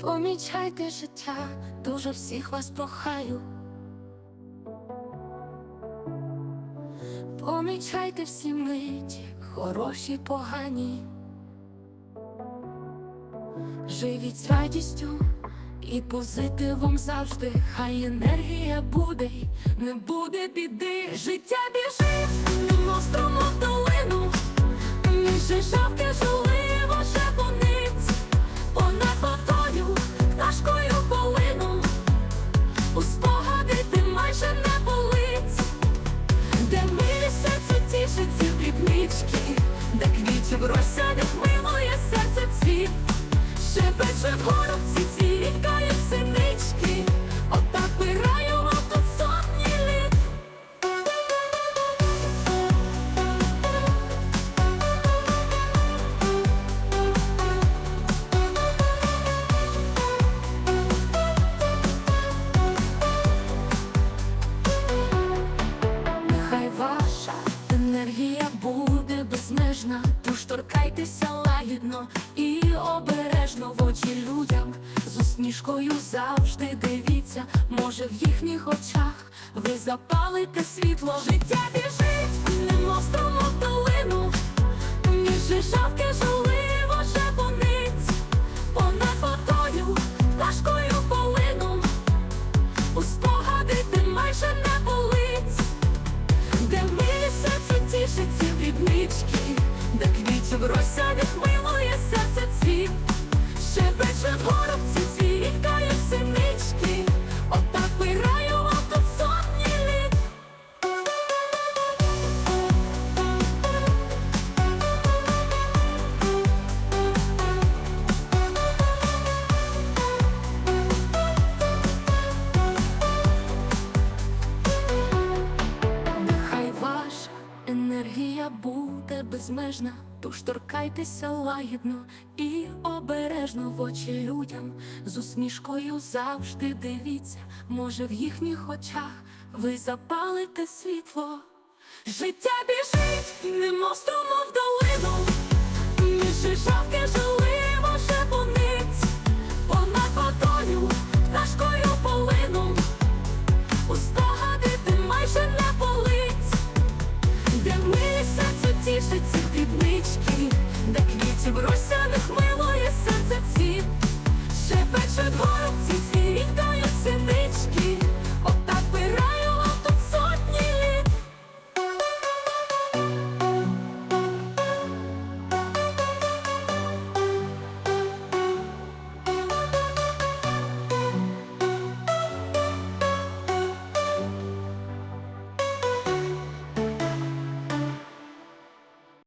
Помічайте життя, дуже всіх вас прохаю. Помічайте всі миті, хороші, погані. Живіть з радістю і позитивом завжди. Хай енергія буде, не буде біди. Життя біжить, шепече в горобці цвікає синички, отак пираю вам тут сотні літ. Нехай ваша енергія буде безмежна, торкайтеся лагідно і обережно в очі людям. З усмішкою завжди дивіться, може в їхніх очах ви запалите світло. Життя біжить, квітів розсядять милує серце цвіт, шепече в горобці безмежна, тож торкайтеся лагідно і обережно в очі людям. З усмішкою завжди дивіться, може в їхніх очах ви запалите світло. Життя біжить, немов струму в долину, між жавки жили.